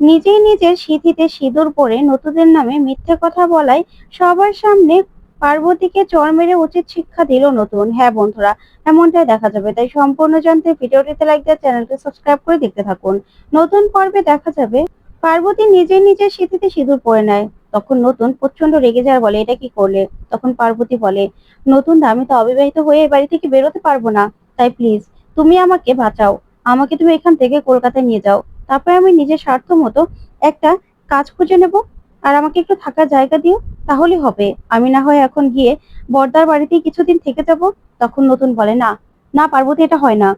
নিজেই নিজের সিঁথিতে সিঁদুর পরে নতুনের নামে মিথ্যে কথা বলায় সবার সামনে পার্বতীকে চর মেরে উচিত শিক্ষা দিল নতুন। হ্যাঁ বন্ধুরা, এমনটাই দেখা যাবে। তাই সম্পূর্ণ জানতে ভিডিওটিতে লাইক দিয়ে চ্যানেলটি সাবস্ক্রাইব করে দেখতে থাকুন। নতুন পর্বে দেখা যাবে, পার্বতী নিজে নিজের সিঁথিতে সিঁদুর পরে নেয়। তখন নতুন প্রচণ্ড রেগে যায়, বলে, এটা কি করলে? তখন পার্বতী বলে, নতুন আমি তো অবিবাহিত হয়ে বাড়ি থেকে বেরোতে পারব না। তাই প্লিজ তুমি আমাকে বাঁচাও। আমাকে তুমি এখান থেকে কলকাতায় নিয়ে যাও। তারপরে আমি নিজের স্বার্থ মতো একটা কাজ খুঁজে নেব। আর আমাকে একটু থাকার জায়গা দিও তাহলে হবে। আমি না হয় এখন গিয়ে বর্দার বাড়িতেই কিছুদিন থেকে যাব, তখন নতুন বলে, না না, পার্বতী, এটা হয় না।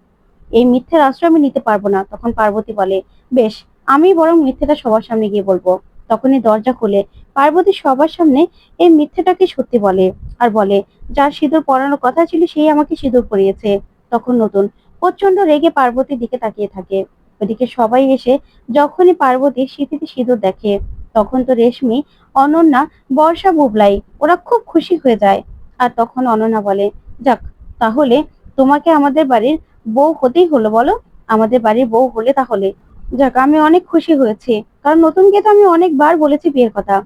এই মিথ্যের আশ্রয় আমি নিতে পারব না। তখন পার্বতী বলে, বেশ, আমি বরং মিথ্যেটা সবার সামনে গিয়ে বলব। তখনই দরজা খুলে পার্বতী সবার সামনে এই মিথ্যেটাকে সত্যি বলে আর বলে, যার সিঁদুর পরানোর কথা ছিল, সেই আমাকে সিঁদুর পরিয়েছে। তখন নতুন প্রচণ্ড রেগে পার্বতীর দিকে তাকিয়ে থাকে। ওদিকে সবাই এসে যখনই পার্বতী সিঁথিতে সিঁদুর দেখে, তখন তো রেশমি, অনন্যা, বর্ষা বুবলাই, ওরা খুব খুশি হয়ে যায়। আর তখন অনন্যা বলে, যাক, তাহলে তোমাকে আমাদের বাড়ির বউ হতেই হলো বলো? আমাদের বাড়ির বউ হলে তাহলে? যাক, আমি অনেক খুশি হয়েছি, কারণ নতুনকে তো আমি অনেকবার বলেছি বিয়ের কথা।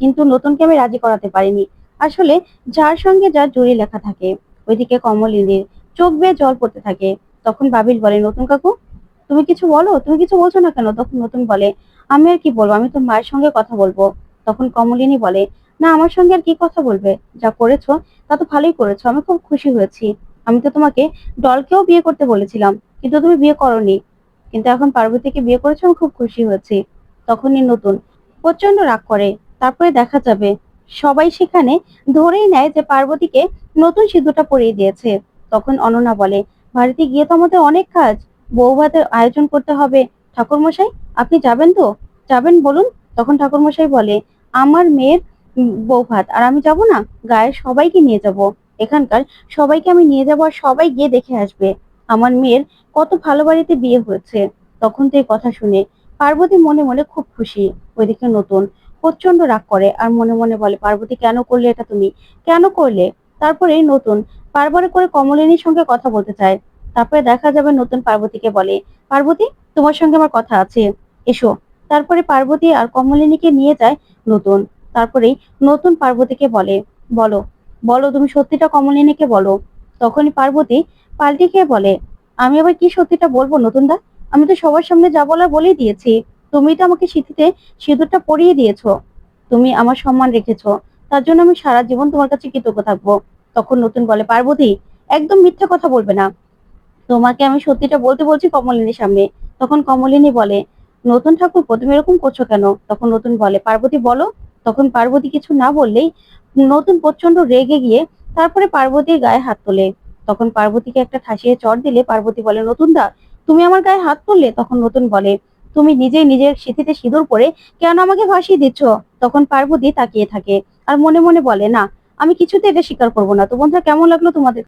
কিন্তু নতুনকে আমি রাজি করাতে পারিনি। আসলে যার সঙ্গে যার জড়ি লেখা থাকে। ওইদিকে কমলিনীর চোখ বেয়ে জল পড়তে থাকে। তখন বাবিল বলে, নতুন কাকু তুমি কিছু বলো? তুমি কিছু বলছো না কেন? তখন নতুন বলে, আমি আর কি বলব? আমি তো মায়ের সঙ্গে কথা বলব। তখন কমলিনী বলে, না, আমার সঙ্গে আর কি কথা বলবে? যা করেছ, তা তো ভালোই করেছ। আমি খুব খুশি হয়েছি। আমি তো তোমাকে ডলকেও বিয়ে করতে বলেছিলাম, কিন্তু তুমি বিয়ে করনি। কিন্তু এখন পার্বতীকে বিয়ে করেছ, আমি খুব খুশি হয়েছি। তখনই নতুন প্রচণ্ড রাগ করে। তারপরে দেখা যাবে, সবাই সেখানে ধরেই নেয় যে পার্বতীকে নতুন সিঁদুরটা পরিয়ে দিয়েছে। তখন অননা বলে, বাড়িতে গিয়ে তো আমাদের অনেক কাজ। বউ ভাতের আয়োজন করতে হবে। ঠাকুরমশাই আপনি যাবেন তো? যাবেন বলুন। তখন ঠাকুরমশাই বলে আমার মেয়ের উম, বউ ভাত আর আমি যাব না? গায়ের সবাইকে নিয়ে যাব। এখানকার সবাইকে আমি নিয়ে যাব আর সবাই গিয়ে দেখে আসবে। আমার মেয়ের কত ভালো বাড়িতে বিয়ে হয়েছে। তখন তো এই কথা শুনে পার্বতী মনে মনে খুব খুশি। ওইদিকে নতুন প্রচণ্ড রাগ করে আর মনে মনে বলে পার্বতী কেন করলে এটা তুমি? কেন করলে? তারপরে নতুন বারবার করে কমলিনীর সঙ্গে কথা বলতে চায়। তারপরে দেখা যাবে নতুন পার্বতীকে বলে, পার্বতী, তোমার সঙ্গে আমার কথা আছে। এসো। তারপরে পার্বতী আর কমলিনীকে নিয়ে যায় নতুন। তারপরে নতুন পার্বতীকে বলে, বলো বলো তুমি সত্যিটা কমলিনীকে বলো। তখনই পার্বতী পাল্টি খেয়ে বলে, আমি আবার কি সত্যিটা বলব নতুন দা আমি তো সবার সামনে যা বলার বলেই দিয়েছি। তুমি তো আমাকে সিঁথিতে সিঁদুরটা পরিয়ে দিয়েছ। তুমি আমার সম্মান রেখেছো। তার জন্য আমি সারা জীবন তোমার কাছে কৃতজ্ঞ থাকব। তখন নতুন বলে, পার্বতী, একদম মিথ্যে কথা বলবে না। তোমাকে আমি সত্যিটা বলতে বলছি কমলিনীর সামনে। তখন কমলিনী বলে, নতুন ঠাকুর তুমি এরকম করছ কেন? তখন নতুন বলে, পার্বতী বলো। তখন পার্বতী কিছু না বললেই নতুন প্রচণ্ড রেগে গিয়ে তারপরে পার্বতীর গায়ে হাত তোলে। তখন পার্বতীকে একটা ঠাসিয়ে চড় দিলে পার্বতী বলে, নতুন দা, তুমি আমার গায়ে হাত তুললে? তখন নতুন বলে, তুমি নিজেই নিজের সিঁথিতে সিঁদুর পরে কেন আমাকে ভাসিয়ে দিচ্ছ? তখন পার্বতী তাকিয়ে থাকে আর মনে মনে বলে, না, আমি কিছুতে এটা স্বীকার করব না। তো বন্ধুরা, কেমন লাগল তোমাদের